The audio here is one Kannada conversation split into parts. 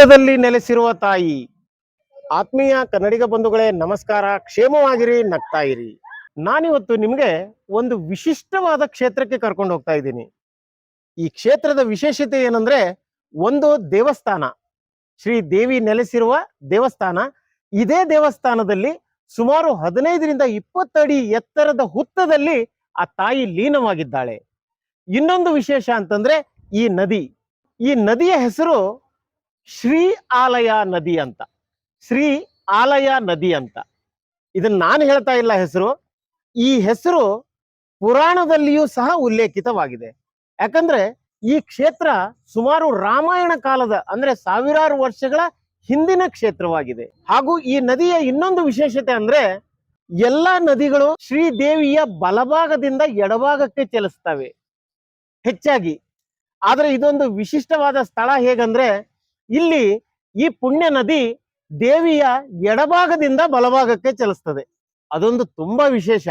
ಹುತ್ತದಲ್ಲಿ ನೆಲೆಸಿರುವ ತಾಯಿ. ಆತ್ಮೀಯ ಕನ್ನಡಿಗ ಬಂಧುಗಳೇ, ನಮಸ್ಕಾರ. ಕ್ಷೇಮವಾಗಿರಿ, ನಗ್ತಾ ಇರಿ. ನಾನಿವತ್ತು ನಿಮಗೆ ಒಂದು ವಿಶಿಷ್ಟವಾದ ಕ್ಷೇತ್ರಕ್ಕೆ ಕರ್ಕೊಂಡು ಹೋಗ್ತಾ ಇದ್ದೀನಿ. ಈ ಕ್ಷೇತ್ರದ ವಿಶೇಷತೆ ಏನಂದ್ರೆ, ಒಂದು ದೇವಸ್ಥಾನ. ಶ್ರೀ ದೇವಿ ನೆಲೆಸಿರುವ ದೇವಸ್ಥಾನ. ಇದೇ ದೇವಸ್ಥಾನದಲ್ಲಿ ಸುಮಾರು ಹದಿನೈದರಿಂದ ಇಪ್ಪತ್ತಡಿ ಎತ್ತರದ ಹುತ್ತದಲ್ಲಿ ಆ ತಾಯಿ ಲೀನವಾಗಿದ್ದಾಳೆ. ಇನ್ನೊಂದು ವಿಶೇಷ ಅಂತಂದ್ರೆ, ಈ ನದಿ. ಈ ನದಿಯ ಹೆಸರು ಶ್ರೀ ಆಲಯ ನದಿ ಅಂತ. ಶ್ರೀ ಆಲಯ ನದಿ ಅಂತ. ಇದನ್ನ ನಾನು ಹೇಳ್ತಾ ಇಲ್ಲ ಹೆಸರು. ಈ ಹೆಸರು ಪುರಾಣದಲ್ಲಿಯೂ ಸಹ ಉಲ್ಲೇಖಿತವಾಗಿದೆ. ಯಾಕಂದ್ರೆ ಈ ಕ್ಷೇತ್ರ ಸುಮಾರು ರಾಮಾಯಣ ಕಾಲದ ಅಂದ್ರೆ ಸಾವಿರಾರು ವರ್ಷಗಳ ಹಿಂದಿನ ಕ್ಷೇತ್ರವಾಗಿದೆ. ಹಾಗೂ ಈ ನದಿಯ ಇನ್ನೊಂದು ವಿಶೇಷತೆ ಅಂದ್ರೆ ಎಲ್ಲಾ ನದಿಗಳು ಶ್ರೀದೇವಿಯ ಬಲಭಾಗದಿಂದ ಎಡಭಾಗಕ್ಕೆ ಚಲಿಸ್ತವೆ ಹೆಚ್ಚಾಗಿ. ಆದ್ರೆ ಇದೊಂದು ವಿಶಿಷ್ಟವಾದ ಸ್ಥಳ ಹೇಗಂದ್ರೆ ಇಲ್ಲಿ ಈ ಪುಣ್ಯ ನದಿ ದೇವಿಯ ಎಡಭಾಗದಿಂದ ಬಲಭಾಗಕ್ಕೆ ಚಲಿಸ್ತದೆ. ಅದೊಂದು ತುಂಬಾ ವಿಶೇಷ.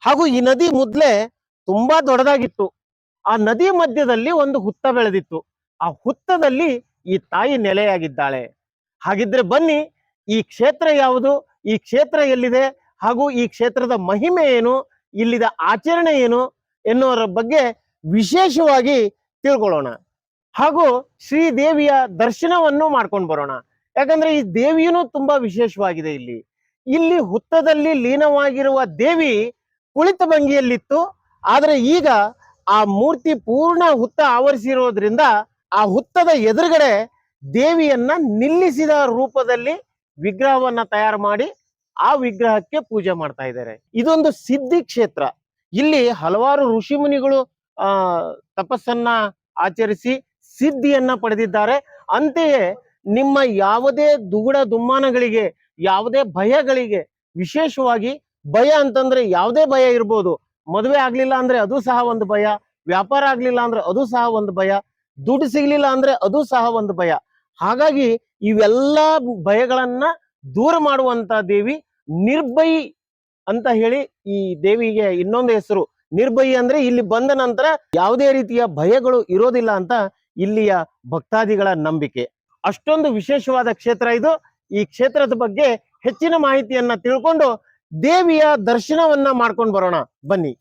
ಹಾಗೂ ಈ ನದಿ ಮೊದ್ಲೇ ತುಂಬಾ ದೊಡ್ಡದಾಗಿತ್ತು. ಆ ನದಿ ಮಧ್ಯದಲ್ಲಿ ಒಂದು ಹುತ್ತ ಬೆಳೆದಿತ್ತು. ಆ ಹುತ್ತದಲ್ಲಿ ಈ ತಾಯಿ ನೆಲೆಯಾಗಿದ್ದಾಳೆ. ಹಾಗಿದ್ರೆ ಬನ್ನಿ, ಈ ಕ್ಷೇತ್ರ ಯಾವುದು? ಈ ಕ್ಷೇತ್ರ ಎಲ್ಲಿದೆ? ಹಾಗೂ ಈ ಕ್ಷೇತ್ರದ ಮಹಿಮೆ ಏನು? ಇಲ್ಲಿದ ಆಚರಣೆ ಏನು? ಎನ್ನುವರ ಬಗ್ಗೆ ವಿಶೇಷವಾಗಿ ತಿಳ್ಕೊಳ್ಳೋಣ. ಹಾಗೂ ಶ್ರೀದೇವಿಯ ದರ್ಶನವನ್ನು ಮಾಡ್ಕೊಂಡು ಬರೋಣ. ಯಾಕಂದ್ರೆ ಈ ದೇವಿಯೂ ತುಂಬಾ ವಿಶೇಷವಾಗಿದೆ ಇಲ್ಲಿ. ಇಲ್ಲಿ ಹುತ್ತದಲ್ಲಿ ಲೀನವಾಗಿರುವ ದೇವಿ ಕುಳಿತ ಭಂಗಿಯಲ್ಲಿತ್ತು. ಆದ್ರೆ ಈಗ ಆ ಮೂರ್ತಿ ಪೂರ್ಣ ಹುತ್ತ ಆವರಿಸಿರೋದ್ರಿಂದ ಆ ಹುತ್ತದ ಎದುರುಗಡೆ ದೇವಿಯನ್ನ ನಿಲ್ಲಿಸಿದ ರೂಪದಲ್ಲಿ ವಿಗ್ರಹವನ್ನ ತಯಾರು ಮಾಡಿ ಆ ವಿಗ್ರಹಕ್ಕೆ ಪೂಜೆ ಮಾಡ್ತಾ ಇದ್ದಾರೆ. ಇದೊಂದು ಸಿದ್ಧಿ ಕ್ಷೇತ್ರ. ಇಲ್ಲಿ ಹಲವಾರು ಋಷಿ ಮುನಿಗಳು, ಆ, ತಪಸ್ಸನ್ನ ಆಚರಿಸಿ ಸಿದ್ಧಿಯನ್ನ ಪಡೆದಿದ್ದಾರೆ. ಅಂತೆಯೇ ನಿಮ್ಮ ಯಾವುದೇ ದುಗುಡ ದುಮ್ಮಾನಗಳಿಗೆ, ಯಾವುದೇ ಭಯಗಳಿಗೆ ವಿಶೇಷವಾಗಿ ಭಯ ಅಂತಂದ್ರೆ ಯಾವುದೇ ಭಯ ಇರ್ಬೋದು. ಮದುವೆ ಆಗ್ಲಿಲ್ಲ ಅಂದ್ರೆ ಅದು ಸಹ ಒಂದು ಭಯ, ವ್ಯಾಪಾರ ಆಗ್ಲಿಲ್ಲ ಅಂದ್ರೆ ಅದು ಸಹ ಒಂದು ಭಯ, ದುಡ್ಡು ಸಿಗ್ಲಿಲ್ಲ ಅಂದ್ರೆ ಅದು ಸಹ ಒಂದು ಭಯ. ಹಾಗಾಗಿ ಇವೆಲ್ಲ ಭಯಗಳನ್ನ ದೂರ ಮಾಡುವಂತ ದೇವಿ ನಿರ್ಭಯಿ ಅಂತ ಹೇಳಿ ಈ ದೇವಿಗೆ ಇನ್ನೊಂದು ಹೆಸರು. ನಿರ್ಭಯಿ ಅಂದ್ರೆ ಇಲ್ಲಿ ಬಂದ ನಂತರ ಯಾವುದೇ ರೀತಿಯ ಭಯಗಳು ಇರೋದಿಲ್ಲ ಅಂತ ಇಲ್ಲಿಯ ಭಕ್ತಾದಿಗಳ ನಂಬಿಕೆ. ಅಷ್ಟೊಂದು ವಿಶೇಷವಾದ ಕ್ಷೇತ್ರ ಇದು. ಈ ಕ್ಷೇತ್ರದ ಬಗ್ಗೆ ಹೆಚ್ಚಿನ ಮಾಹಿತಿಯನ್ನ ತಿಳ್ಕೊಂಡು ದೇವಿಯ ದರ್ಶನವನ್ನ ಮಾಡ್ಕೊಂಡು ಬರೋಣ. ಬನ್ನಿ.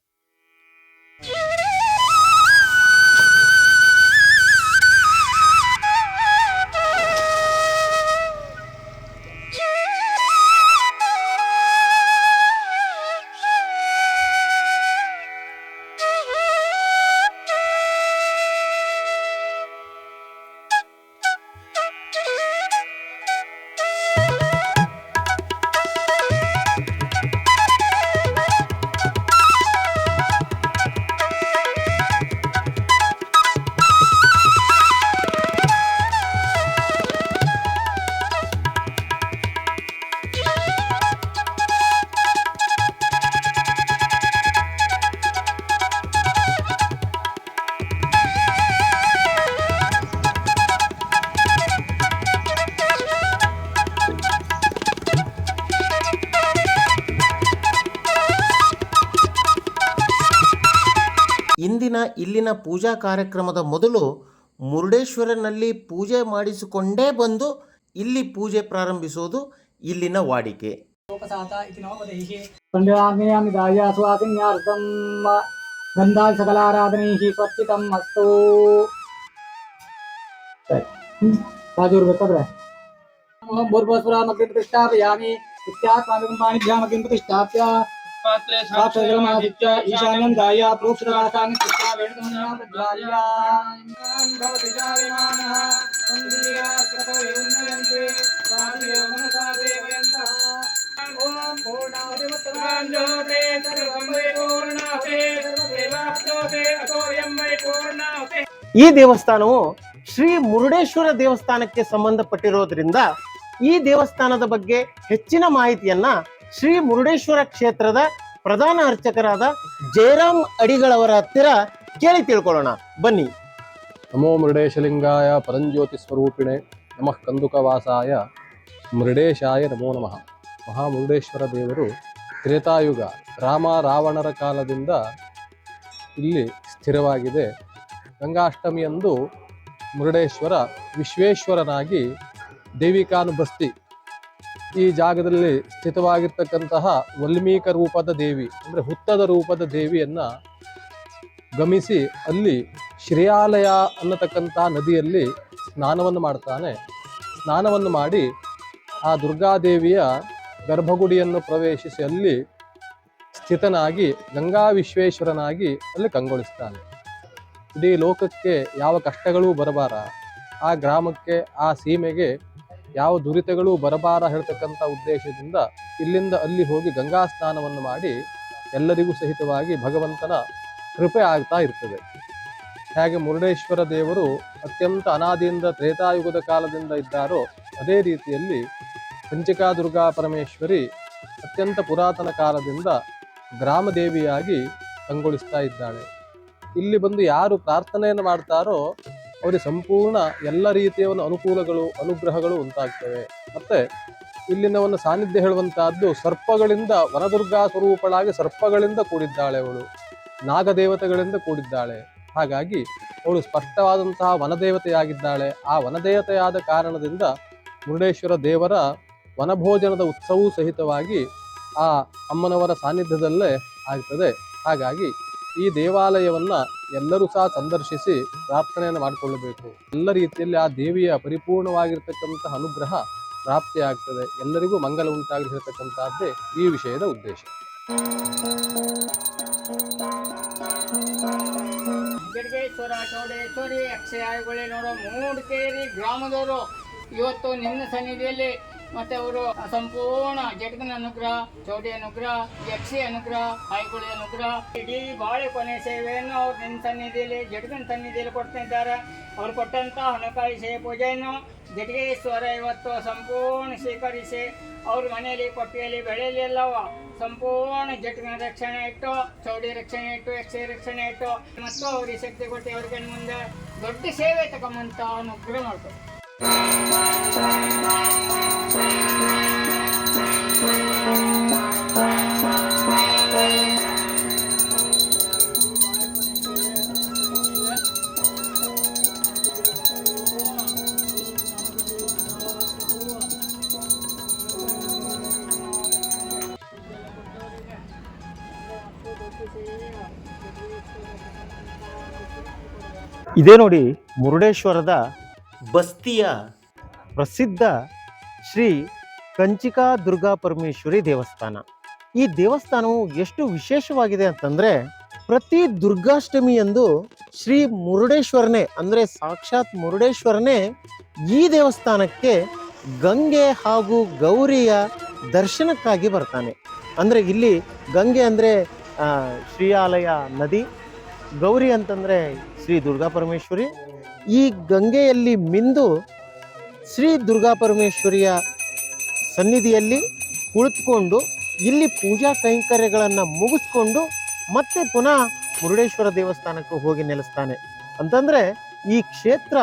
ಇಲ್ಲಿನ ಪೂಜಾ ಕಾರ್ಯಕ್ರಮದ ಮೊದಲು ಮುರುಡೇಶ್ವರನಲ್ಲಿ ಪೂಜೆ ಮಾಡಿಸಿಕೊಂಡೇ ಬಂದು ಇಲ್ಲಿ ಪೂಜೆ ಪ್ರಾರಂಭಿಸೋದು ಇಲ್ಲಿನ ವಾಡಿಕೆ. ಪ್ರತಿಷ್ಠಾಪಯಾಮಿ ಇತ್ಯಾತ್ಮಾಭಿಗಂಬಾಣಿಭ್ಯಾಮಗಿಂ ಪ್ರತಿಷ್ಠಾಪ್ಯ. पण्डिताग्नेयामि दाय सुवासिन्यार्थं गन्धाय सकलाराधनैः स्वर्चितम् अस्तु राजूर्वत्र भूर्भस्वरामग्निं प्रतिष्ठापयामि इत्यात्माविकं पाणिभ्यामग्निं प्रतिष्ठाप्य साक्षजलमादित्य ईशान्यं दाय प्रोक्षरासानि कृत्वा वेणुगमनं प्रज्वाल्य भवति जायमानः सन्धीराकृतो युन्नयन्ते स्वादियो मनसा देवयन्तः ॐ पूर्णावतिमुत्तराञ्जोते सर्वं वै पूर्णावते सर्वदेवाप्तोते अतोऽयं वै पूर्णावते ಈ ದೇವಸ್ಥಾನವು ಶ್ರೀ ಮುರುಡೇಶ್ವರ ದೇವಸ್ಥಾನಕ್ಕೆ ಸಂಬಂಧಪಟ್ಟಿರೋದ್ರಿಂದ ಈ ದೇವಸ್ಥಾನದ ಬಗ್ಗೆ ಹೆಚ್ಚಿನ ಮಾಹಿತಿಯನ್ನ ಶ್ರೀ ಮುರುಡೇಶ್ವರ ಕ್ಷೇತ್ರದ ಪ್ರಧಾನ ಅರ್ಚಕರಾದ ಜಯರಾಮ್ ಅಡಿಗಳವರ ಹತ್ತಿರ ಕೇಳಿ ತಿಳ್ಕೊಳ್ಳೋಣ. ಬನ್ನಿ. ನಮೋ ಮೃಡೇಶಲಿಂಗಾಯ ಪರಂಜ್ಯೋತಿಸ್ವರೂಪಿಣೆ ನಮಃ ಕಂದುಕವಾಸಾಯ ಮೃಡೇಶಾಯ ನಮೋ ನಮಃ. ಮಹಾಮುರುಡೇಶ್ವರ ದೇವರು ತ್ರೇತಾಯುಗ ರಾಮ ರಾವಣರ ಕಾಲದಿಂದ ಇಲ್ಲಿ ಸ್ಥಿರವಾಗಿದೆ. ಗಂಗಾಷ್ಟಮಿಯಂದು ಮುರುಡೇಶ್ವರ ವಿಶ್ವೇಶ್ವರನಾಗಿ ದೇವಿಕಾನು ಬಸ್ತಿ ಈ ಜಾಗದಲ್ಲಿ ಸ್ಥಿತವಾಗಿರ್ತಕ್ಕಂತಹ ವಲ್ಮೀಕ ರೂಪದ ದೇವಿ, ಅಂದರೆ ಹುತ್ತದ ರೂಪದ ದೇವಿಯನ್ನು ಗಮಿಸಿ ಅಲ್ಲಿ ಶ್ರೇಯಾಲಯ ಅನ್ನತಕ್ಕಂತಹ ನದಿಯಲ್ಲಿ ಸ್ನಾನವನ್ನು ಮಾಡ್ತಾನೆ. ಸ್ನಾನವನ್ನು ಮಾಡಿ ಆ ದುರ್ಗಾದೇವಿಯ ಗರ್ಭಗುಡಿಯನ್ನು ಪ್ರವೇಶಿಸಿ ಅಲ್ಲಿ ಸ್ಥಿತನಾಗಿ, ಗಂಗಾ ವಿಶ್ವೇಶ್ವರನಾಗಿ ಅಲ್ಲಿ ಕಂಗೊಳಿಸ್ತಾನೆ. ಇಡೀ ಲೋಕಕ್ಕೆ ಯಾವ ಕಷ್ಟಗಳೂ ಬರಬಾರ. ಆ ಗ್ರಾಮಕ್ಕೆ, ಆ ಸೀಮೆಗೆ ಯಾವ ದುರಿತಗಳು ಬರಬಾರ ಹೇಳ್ತಕ್ಕಂಥ ಉದ್ದೇಶದಿಂದ ಇಲ್ಲಿಂದ ಅಲ್ಲಿ ಹೋಗಿ ಗಂಗಾ ಸ್ನಾನವನ್ನು ಮಾಡಿ ಎಲ್ಲರಿಗೂ ಸಹಿತವಾಗಿ ಭಗವಂತನ ಕೃಪೆ ಆಗ್ತಾ ಇರ್ತದೆ. ಹೇಗೆ ಮುರುಡೇಶ್ವರ ದೇವರು ಅತ್ಯಂತ ಅನಾದಿಯಿಂದ ತ್ರೇತಾಯುಗದ ಕಾಲದಿಂದ ಇದ್ದಾರೋ ಅದೇ ರೀತಿಯಲ್ಲಿ ಸಂಚಿಕಾ ದುರ್ಗಾ ಪರಮೇಶ್ವರಿ ಅತ್ಯಂತ ಪುರಾತನ ಕಾಲದಿಂದ ಗ್ರಾಮದೇವಿಯಾಗಿ ಕಂಗೊಳಿಸ್ತಾ ಇದ್ದಾಳೆ. ಇಲ್ಲಿ ಬಂದು ಯಾರು ಪ್ರಾರ್ಥನೆಯನ್ನು ಮಾಡ್ತಾರೋ ಅವರಿಗೆ ಸಂಪೂರ್ಣ ಎಲ್ಲ ರೀತಿಯ ಒಂದು ಅನುಕೂಲಗಳು, ಅನುಗ್ರಹಗಳು ಉಂಟಾಗ್ತವೆ. ಮತ್ತೆ ಇಲ್ಲಿನ ಒಂದು ಸಾನ್ನಿಧ್ಯ ಹೇಳುವಂತಹದ್ದು ಸರ್ಪಗಳಿಂದ ವನದುರ್ಗಾ ಸ್ವರೂಪಳಾಗಿ ಸರ್ಪಗಳಿಂದ ಕೂಡಿದ್ದಾಳೆ ಅವಳು. ನಾಗದೇವತೆಗಳಿಂದ ಕೂಡಿದ್ದಾಳೆ. ಹಾಗಾಗಿ ಅವಳು ಸ್ಪಷ್ಟವಾದಂತಹ ವನದೇವತೆಯಾಗಿದ್ದಾಳೆ. ಆ ವನದೇವತೆಯಾದ ಕಾರಣದಿಂದ ಮುರುಡೇಶ್ವರ ದೇವರ ವನಭೋಜನದ ಉತ್ಸವವೂ ಸಹಿತವಾಗಿ ಆ ಅಮ್ಮನವರ ಸಾನ್ನಿಧ್ಯದಲ್ಲೇ ಆಗ್ತದೆ. ಹಾಗಾಗಿ ಈ ದೇವಾಲಯವನ್ನ ಎಲ್ಲರೂ ಸಹ ಸಂದರ್ಶಿಸಿ ಪ್ರಾರ್ಥನೆಯನ್ನು ಮಾಡಿಕೊಳ್ಳಬೇಕು. ಎಲ್ಲ ರೀತಿಯಲ್ಲಿ ಆ ದೇವಿಯ ಪರಿಪೂರ್ಣವಾಗಿರ್ತಕ್ಕಂತಹ ಅನುಗ್ರಹ ಪ್ರಾಪ್ತಿಯಾಗ್ತದೆ ಎಲ್ಲರಿಗೂ ಮಂಗಲ ಉಂಟಾಗಲಿ ಈ ವಿಷಯದ ಉದ್ದೇಶ. ಗಿಡಗೇಶ್ವರ ನೋಡೋ ಮೂಡಿಕೇರಿ ಗ್ರಾಮದವರು. ಇವತ್ತು ನಿನ್ನ ಸನ್ನಿಧಿಯಲ್ಲಿ ಮತ್ತೆ ಅವರು ಸಂಪೂರ್ಣ ಜಟಗನ ಅನುಗ್ರಹ ಚೌಡಿ ಅನುಗ್ರಹ, ಯಕ್ಷಿ ಅನುಗ್ರಹ ಆಯ್ಗುಳಿ ಅನುಗ್ರಹ. ಇಡೀ ಬಾಳೆ ಕೊನೆ ಸೇವೆಯನ್ನು ಅವ್ರು ನಿನ್ನ ಸನ್ನಿಧಿಯಲ್ಲಿ ಜಟಗನ ಸನ್ನಿಧಿಯಲ್ಲಿ ಕೊಡ್ತಾ ಇದ್ದಾರೆ. ಅವ್ರು ಕೊಟ್ಟಂತ ಹಣಕಾಯಿ ಸೇವೆ ಪೂಜೆಯನ್ನು ಜಟಗೇಶ್ವರ ಇವತ್ತು ಸಂಪೂರ್ಣ ಸ್ವೀಕರಿಸಿ, ಅವ್ರ ಮನೆಯಲ್ಲಿ ಕೊಟ್ಟಿಯಲ್ಲಿ ಬೆಳೆಯಲ್ಲಿ ಎಲ್ಲವ ಸಂಪೂರ್ಣ ಜಟಗನ ರಕ್ಷಣೆ ಇಟ್ಟು ಚೌಡಿ ರಕ್ಷಣೆ ಇಟ್ಟು ಯಕ್ಷಿ ರಕ್ಷಣೆ ಇಟ್ಟು, ಮತ್ತು ಅವ್ರಿಗೆ ಶಕ್ತಿ ಕೊಟ್ಟು, ಅವ್ರಿಗೆ ಮುಂದೆ ದೊಡ್ಡ ಸೇವೆ ತಗೊಂಬಂತ ಅನುಗ್ರಹ ಮಾಡ್ತಾರೆ ಇದೇ ನೋಡಿ ಮುರುಡೇಶ್ವರದ ಬಸ್ತಿಯ ಪ್ರಸಿದ್ಧ ಶ್ರೀ ಕಂಚಿಕಾ ದುರ್ಗಾ ಪರಮೇಶ್ವರಿ ದೇವಸ್ಥಾನ. ಈ ದೇವಸ್ಥಾನವು ಎಷ್ಟು ವಿಶೇಷವಾಗಿದೆ ಅಂತಂದ್ರೆ ಪ್ರತಿ ದುರ್ಗಾಷ್ಟಮಿಯಂದು ಶ್ರೀ ಮುರುಡೇಶ್ವರನೇ, ಅಂದ್ರೆ ಸಾಕ್ಷಾತ್ ಮುರುಡೇಶ್ವರನೇ ಈ ದೇವಸ್ಥಾನಕ್ಕೆ ಗಂಗೆ ಹಾಗೂ ಗೌರಿಯ ದರ್ಶನಕ್ಕಾಗಿ ಬರ್ತಾನೆ. ಅಂದ್ರೆ ಇಲ್ಲಿ ಗಂಗೆ ಅಂದ್ರೆ ಶ್ರೀಯಾಲಯ ನದಿ, ಗೌರಿ ಅಂತಂದ್ರೆ ಶ್ರೀ ದುರ್ಗಾ ಪರಮೇಶ್ವರಿ. ಈ ಗಂಗೆಯಲ್ಲಿ ಮಿಂದು ಶ್ರೀ ದುರ್ಗಾ ಪರಮೇಶ್ವರಿಯ ಸನ್ನಿಧಿಯಲ್ಲಿ ಕುಳಿತುಕೊಂಡು ಇಲ್ಲಿ ಪೂಜಾ ಕೈಂಕರ್ಯಗಳನ್ನು ಮುಗಿಸ್ಕೊಂಡು ಮತ್ತೆ ಪುನಃ ಮುರುಡೇಶ್ವರ ದೇವಸ್ಥಾನಕ್ಕೆ ಹೋಗಿ ನೆಲೆಸ್ತಾನೆ. ಅಂತಂದರೆ ಈ ಕ್ಷೇತ್ರ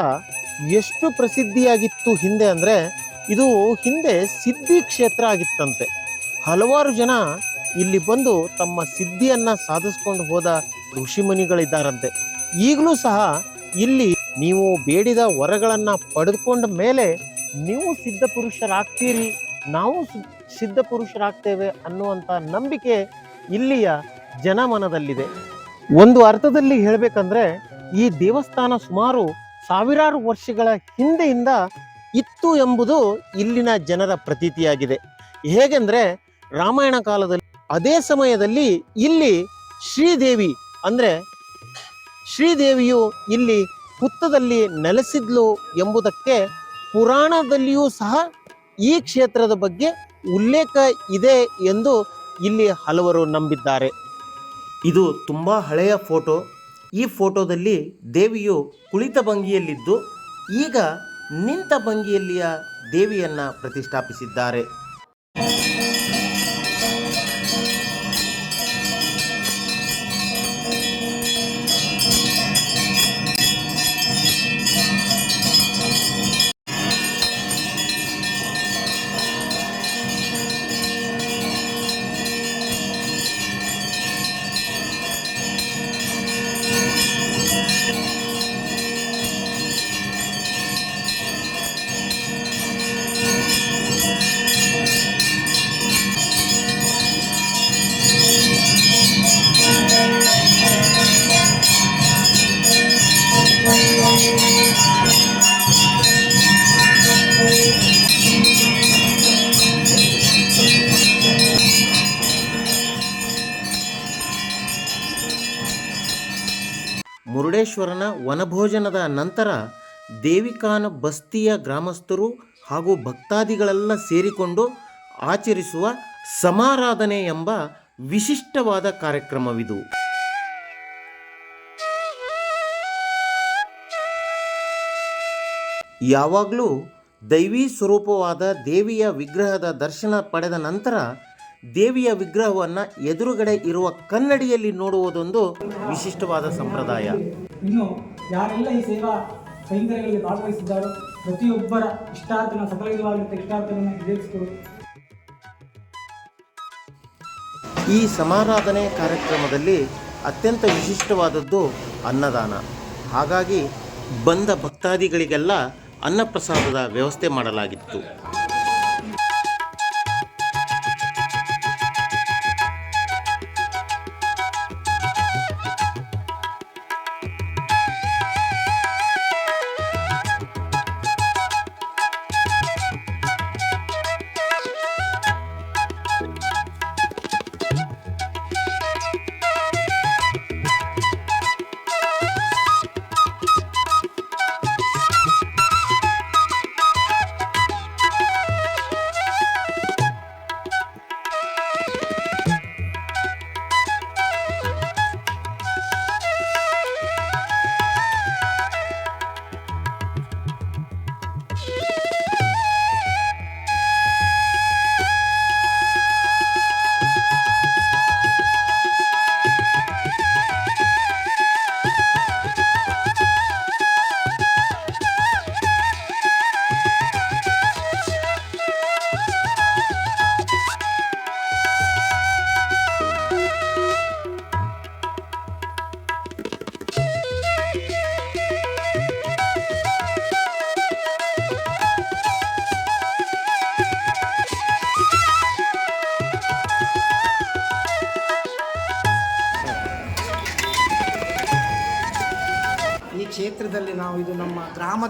ಎಷ್ಟು ಪ್ರಸಿದ್ಧಿಯಾಗಿತ್ತು ಹಿಂದೆ ಅಂದರೆ ಇದು ಹಿಂದೆ ಸಿದ್ಧಿ ಕ್ಷೇತ್ರ ಆಗಿತ್ತಂತೆ. ಹಲವಾರು ಜನ ಇಲ್ಲಿ ಬಂದು ತಮ್ಮ ಸಿದ್ಧಿಯನ್ನು ಸಾಧಿಸ್ಕೊಂಡು ಹೋದ ಋಷಿಮುನಿಗಳಿದ್ದಾರಂತೆ. ಈಗಲೂ ಸಹ ಇಲ್ಲಿ ನೀವು ಬೇಡಿದ ವರಗಳನ್ನು ಪಡೆದುಕೊಂಡ ಮೇಲೆ ನೀವು ಸಿದ್ಧ ಪುರುಷರಾಗ್ತೀರಿ, ನಾವು ಸಿದ್ಧ ಪುರುಷರಾಗ್ತೇವೆ ಅನ್ನುವಂಥ ನಂಬಿಕೆ ಇಲ್ಲಿಯ ಜನಮನದಲ್ಲಿದೆ ಒಂದು ಅರ್ಥದಲ್ಲಿ ಹೇಳಬೇಕಂದ್ರೆ ಈ ದೇವಸ್ಥಾನ ಸುಮಾರು ಸಾವಿರಾರು ವರ್ಷಗಳ ಹಿಂದೆಯಿಂದ ಇತ್ತು ಎಂಬುದು ಇಲ್ಲಿನ ಜನರ ಪ್ರತೀತಿಯಾಗಿದೆ. ಹೇಗೆಂದ್ರೆ ರಾಮಾಯಣ ಕಾಲದಲ್ಲಿ, ಅದೇ ಸಮಯದಲ್ಲಿ ಇಲ್ಲಿ ಶ್ರೀದೇವಿ ಅಂದ್ರೆ ಶ್ರೀದೇವಿಯು ಇಲ್ಲಿ ಹುತ್ತದಲ್ಲಿ ನೆಲೆಸಿದ್ಲು ಎಂಬುದಕ್ಕೆ ಪುರಾಣದಲ್ಲಿಯೂ ಸಹ ಈ ಕ್ಷೇತ್ರದ ಬಗ್ಗೆ ಉಲ್ಲೇಖ ಇದೆ ಎಂದು ಇಲ್ಲಿ ಹಲವರು ನಂಬಿದ್ದಾರೆ. ಇದು ತುಂಬ ಹಳೆಯ ಫೋಟೋ. ಈ ಫೋಟೋದಲ್ಲಿ ದೇವಿಯು ಕುಳಿತ ಭಂಗಿಯಲ್ಲಿದ್ದು, ಈಗ ನಿಂತ ಭಂಗಿಯಲ್ಲಿಯ ದೇವಿಯನ್ನು ಪ್ರತಿಷ್ಠಾಪಿಸಿದ್ದಾರೆ. ಮುರುಡೇಶ್ವರನ ವನಭೋಜನದ ನಂತರ ದೇವಿಕಾನ ಬಸ್ತಿಯ ಗ್ರಾಮಸ್ಥರು ಹಾಗೂ ಭಕ್ತಾದಿಗಳೆಲ್ಲ ಸೇರಿಕೊಂಡು ಆಚರಿಸುವ ಸಮಾರಾಧನೆ ಎಂಬ ವಿಶಿಷ್ಟವಾದ ಕಾರ್ಯಕ್ರಮವಿದು. ಯಾವಾಗಲೂ ದೈವಿ ಸ್ವರೂಪವಾದ ದೇವಿಯ ವಿಗ್ರಹದ ದರ್ಶನ ಪಡೆದ ನಂತರ ದೇವಿಯ ವಿಗ್ರಹವನ್ನು ಎದುರುಗಡೆ ಇರುವ ಕನ್ನಡಿಯಲ್ಲಿ ನೋಡುವುದೊಂದು ವಿಶಿಷ್ಟವಾದ ಸಂಪ್ರದಾಯ. ಇನ್ನು ಯಾರೆಲ್ಲ ಈ ಸೇವಾ ಕೈಂಕರ್ಯಗಳಲ್ಲಿ ಭಾಗವಹಿಸಿದ್ದಾರೋ ಪ್ರತಿಯೊಬ್ಬರ ಇಷ್ಟಾರ್ಥನ ಸಫಲವಾಗಿರುವಂಥ ಇಷ್ಟಾರ್ಥವನ್ನು ಈಡೇರಿಸಿಕೊಳ್ಳು ಈ ಸಮಾರಾಧನೆ ಕಾರ್ಯಕ್ರಮದಲ್ಲಿ ಅತ್ಯಂತ ವಿಶಿಷ್ಟವಾದದ್ದು ಅನ್ನದಾನ. ಹಾಗಾಗಿ ಬಂದ ಭಕ್ತಾದಿಗಳಿಗೆಲ್ಲ ಅನ್ನಪ್ರಸಾದದ ವ್ಯವಸ್ಥೆ ಮಾಡಲಾಗಿತ್ತು.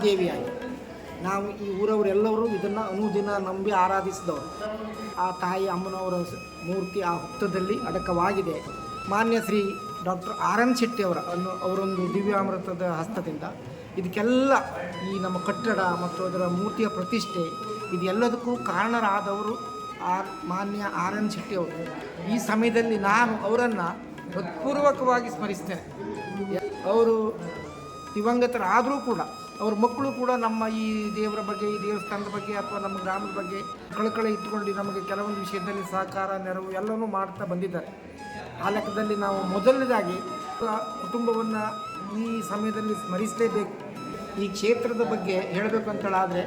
ದೇವಿಯಾಗಿದೆ ನಾವು ಈ ಊರವರೆಲ್ಲರೂ ಇದನ್ನು ಅನುದಿನ ನಂಬಿ ಆರಾಧಿಸಿದವರು. ಆ ತಾಯಿ ಅಮ್ಮನವರ ಮೂರ್ತಿ ಆ ಹುತ್ತದಲ್ಲಿ ಅಡಕವಾಗಿದೆ. ಮಾನ್ಯ ಶ್ರೀ ಡಾಕ್ಟರ್ ಆರ್ ಎನ್ ಶೆಟ್ಟಿಯವರ ಅನ್ನು ಅವರೊಂದು ದಿವ್ಯಾಮೃತದ ಹಸ್ತದಿಂದ ಇದಕ್ಕೆಲ್ಲ ಈ ನಮ್ಮ ಕಟ್ಟಡ ಮತ್ತು ಅದರ ಮೂರ್ತಿಯ ಪ್ರತಿಷ್ಠೆ ಇದೆಲ್ಲದಕ್ಕೂ ಕಾರಣರಾದವರು ಆರ್ ಮಾನ್ಯ ಆರ್ ಎನ್ ಶೆಟ್ಟಿಯವರು ಈ ಸಮಯದಲ್ಲಿ ನಾನು ಅವರನ್ನು ಹೃತ್ಪೂರ್ವಕವಾಗಿ ಸ್ಮರಿಸ್ತೇನೆ. ಅವರು ದಿವಂಗತರಾದರೂ ಕೂಡ ಅವ್ರ ಮಕ್ಕಳು ಕೂಡ ನಮ್ಮ ಈ ದೇವರ ಬಗ್ಗೆ, ಈ ದೇವಸ್ಥಾನದ ಬಗ್ಗೆ ಅಥವಾ ನಮ್ಮ ಗ್ರಾಮದ ಬಗ್ಗೆ ಕಳಕಳಿ ಇಟ್ಟುಕೊಂಡು ನಮಗೆ ಕೆಲವೊಂದು ವಿಷಯದಲ್ಲಿ ಸಹಕಾರ, ನೆರವು ಎಲ್ಲವೂ ಮಾಡ್ತಾ ಬಂದಿದ್ದಾರೆ. ಆ ಲೆಕ್ಕದಲ್ಲಿ ನಾವು ಮೊದಲನೇದಾಗಿ ಕುಟುಂಬವನ್ನು ಈ ಸಮಯದಲ್ಲಿ ಸ್ಮರಿಸಲೇಬೇಕು. ಈ ಕ್ಷೇತ್ರದ ಬಗ್ಗೆ ಹೇಳಬೇಕು ಅಂತೇಳಾದರೆ,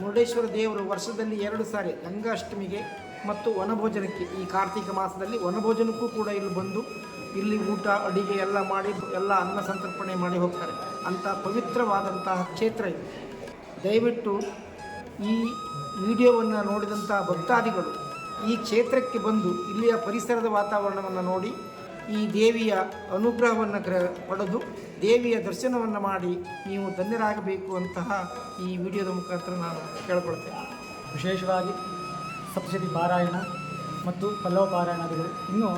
ಮುರುಡೇಶ್ವರ ದೇವರು ವರ್ಷದಲ್ಲಿ ಎರಡು ಸಾರಿ ಗಂಗಾಷ್ಟಮಿಗೆ ಮತ್ತು ವನಭೋಜನಕ್ಕೆ ಈ ಕಾರ್ತಿಕ ಮಾಸದಲ್ಲಿ ವನಭೋಜನಕ್ಕೂ ಕೂಡ ಇಲ್ಲಿ ಬಂದು ಇಲ್ಲಿ ಊಟ, ಅಡಿಗೆ ಎಲ್ಲ ಮಾಡಿ, ಎಲ್ಲ ಅನ್ನ ಸಂತರ್ಪಣೆ ಮಾಡಿ ಹೋಗ್ತಾರೆ. ಅಂಥ ಪವಿತ್ರವಾದಂತಹ ಕ್ಷೇತ್ರ ಇದೆ. ದಯವಿಟ್ಟು ಈ ವಿಡಿಯೋವನ್ನು ನೋಡಿದಂಥ ಭಕ್ತಾದಿಗಳು ಈ ಕ್ಷೇತ್ರಕ್ಕೆ ಬಂದು ಇಲ್ಲಿಯ ಪರಿಸರದ ವಾತಾವರಣವನ್ನು ನೋಡಿ, ಈ ದೇವಿಯ ಅನುಗ್ರಹವನ್ನು ಗ್ರ ಪಡೆದು ದೇವಿಯ ದರ್ಶನವನ್ನು ಮಾಡಿ ನೀವು ಧನ್ಯರಾಗಬೇಕು ಅಂತಹ ಈ ವಿಡಿಯೋದ ಮುಖಾಂತರ ನಾನು ಕೇಳ್ಕೊಳ್ತೇನೆ. ವಿಶೇಷವಾಗಿ ಸಪ್ತಶತಿ ಪಾರಾಯಣ ಮತ್ತು ಪಲ್ಲವ ಪಾರಾಯಣಗಳು. ಇನ್ನು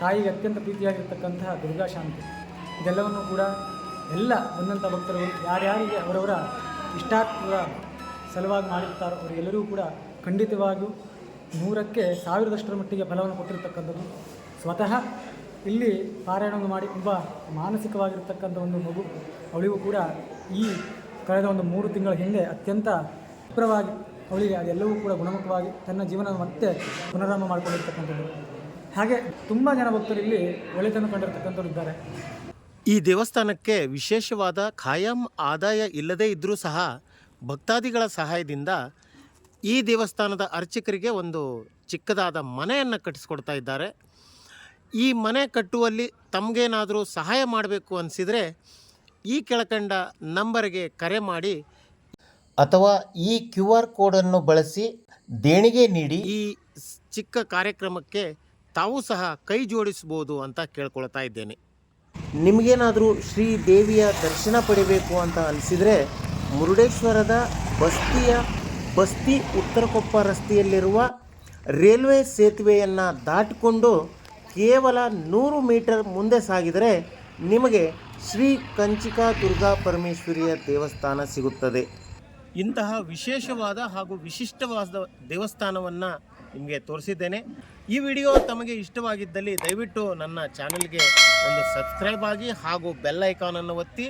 ತಾಯಿಗೆ ಅತ್ಯಂತ ಪ್ರೀತಿಯಾಗಿರ್ತಕ್ಕಂತಹ ದುರ್ಗಾಶಾಂತಿ. ಇದೆಲ್ಲವನ್ನು ಕೂಡ ಎಲ್ಲ ಬಂದಂಥ ಭಕ್ತರು ಯಾರ್ಯಾರಿಗೆ ಅವರವರ ಇಷ್ಟಾರ್ಥದ ಸಲುವಾಗಿ ಮಾಡಿರ್ತಾರೋ ಅವರಿಗೆಲ್ಲರಿಗೂ ಕೂಡ ಖಂಡಿತವಾಗಿಯೂ ನೂರಕ್ಕೆ ಸಾವಿರದಷ್ಟರ ಮಟ್ಟಿಗೆ ಫಲವನ್ನು ಕೊಟ್ಟಿರ್ತಕ್ಕಂಥದ್ದು. ಸ್ವತಃ ಇಲ್ಲಿ ಪಾರಾಯಣವನ್ನು ಮಾಡಿ ತುಂಬ ಮಾನಸಿಕವಾಗಿರ್ತಕ್ಕಂಥ ಒಂದು ಮಗು, ಅವಳಿಗೂ ಕೂಡ ಈ ಕಳೆದ ಒಂದು ಮೂರು ತಿಂಗಳ ಹಿಂದೆ ಅತ್ಯಂತ ಶುಭ್ರವಾಗಿ ಅವಳಿಗೆ ಅದೆಲ್ಲವೂ ಕೂಡ ಗುಣಮುಖವಾಗಿ ತನ್ನ ಜೀವನ ಮತ್ತೆ ಪುನರಾರಂಭ ಮಾಡಿಕೊಂಡಿರ್ತಕ್ಕಂಥದ್ದು. ಹಾಗೆ ತುಂಬ ಜನ ಭಕ್ತರು ಇಲ್ಲಿ ಒಳ್ಳೆತನ ಕಂಡಿರ್ತಕ್ಕಂಥವ್ರು ಇದ್ದಾರೆ. ಈ ದೇವಸ್ಥಾನಕ್ಕೆ ವಿಶೇಷವಾದ ಖಾಯಂ ಆದಾಯ ಇಲ್ಲದೇ ಇದ್ದರೂ ಸಹ ಭಕ್ತಾದಿಗಳ ಸಹಾಯದಿಂದ ಈ ದೇವಸ್ಥಾನದ ಅರ್ಚಕರಿಗೆ ಒಂದು ಚಿಕ್ಕದಾದ ಮನೆಯನ್ನು ಕಟ್ಟಿಸ್ಕೊಡ್ತಾ ಇದ್ದಾರೆ. ಈ ಮನೆ ಕಟ್ಟುವಲ್ಲಿ ತಮಗೇನಾದರೂ ಸಹಾಯ ಮಾಡಬೇಕು ಅನಿಸಿದರೆ ಈ ಕೆಳಕಂಡ ನಂಬರ್ಗೆ ಕರೆ ಮಾಡಿ ಅಥವಾ ಈ ಕ್ಯೂ ಆರ್ ಕೋಡನ್ನು ಬಳಸಿ ದೇಣಿಗೆ ನೀಡಿ ಈ ಚಿಕ್ಕ ಕಾರ್ಯಕ್ರಮಕ್ಕೆ ತಾವು ಸಹ ಕೈ ಜೋಡಿಸ್ಬೋದು ಅಂತ ಕೇಳ್ಕೊಳ್ತಾ ಇದ್ದೇನೆ. ನಿಮಗೇನಾದರೂ ಶ್ರೀ ದೇವಿಯ ದರ್ಶನ ಪಡಿಬೇಕು ಅಂತ ಅನಿಸಿದರೆ ಮುರುಡೇಶ್ವರದ ಬಸ್ತಿಯ ಬಸ್ತಿ ಉತ್ತರಕೊಪ್ಪ ರಸ್ತೆಯಲ್ಲಿರುವ ರೈಲ್ವೆ ಸೇತುವೆಯನ್ನು ದಾಟಿಕೊಂಡು ಕೇವಲ ನೂರು ಮೀಟರ್ ಮುಂದೆ ಸಾಗಿದರೆ ನಿಮಗೆ ಶ್ರೀ ಕಂಚಿಕಾ ದುರ್ಗಾ ಪರಮೇಶ್ವರಿಯ ದೇವಸ್ಥಾನ ಸಿಗುತ್ತದೆ. ಇಂತಹ ವಿಶೇಷವಾದ ಹಾಗೂ ವಿಶಿಷ್ಟವಾದ ದೇವಸ್ಥಾನವನ್ನು ನಿಮಗೆ ತೋರಿಸಿದ್ದೇನೆ. ಈ ವಿಡಿಯೋ ತಮಗೆ ಇಷ್ಟವಾಗಿದ್ದಲ್ಲಿ ದಯವಿಟ್ಟು ನನ್ನ ಚಾನಲ್ಗೆ ಒಂದು ಸಬ್ಸ್ಕ್ರೈಬ್ ಆಗಿ ಹಾಗೂ ಬೆಲ್ ಐಕಾನನ್ನು ಒತ್ತಿ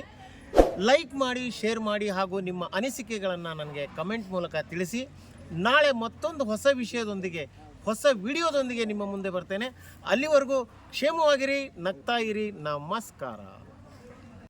ಲೈಕ್ ಮಾಡಿ, ಶೇರ್ ಮಾಡಿ ಹಾಗೂ ನಿಮ್ಮ ಅನಿಸಿಕೆಗಳನ್ನು ನನಗೆ ಕಮೆಂಟ್ ಮೂಲಕ ತಿಳಿಸಿ. ನಾಳೆ ಮತ್ತೊಂದು ಹೊಸ ವಿಷಯದೊಂದಿಗೆ, ಹೊಸ ವಿಡಿಯೋದೊಂದಿಗೆ ನಿಮ್ಮ ಮುಂದೆ ಬರ್ತೇನೆ. ಅಲ್ಲಿವರೆಗೂ ಕ್ಷೇಮವಾಗಿರಿ, ನಗ್ತಾ ಇರಿ. ನಮಸ್ಕಾರ.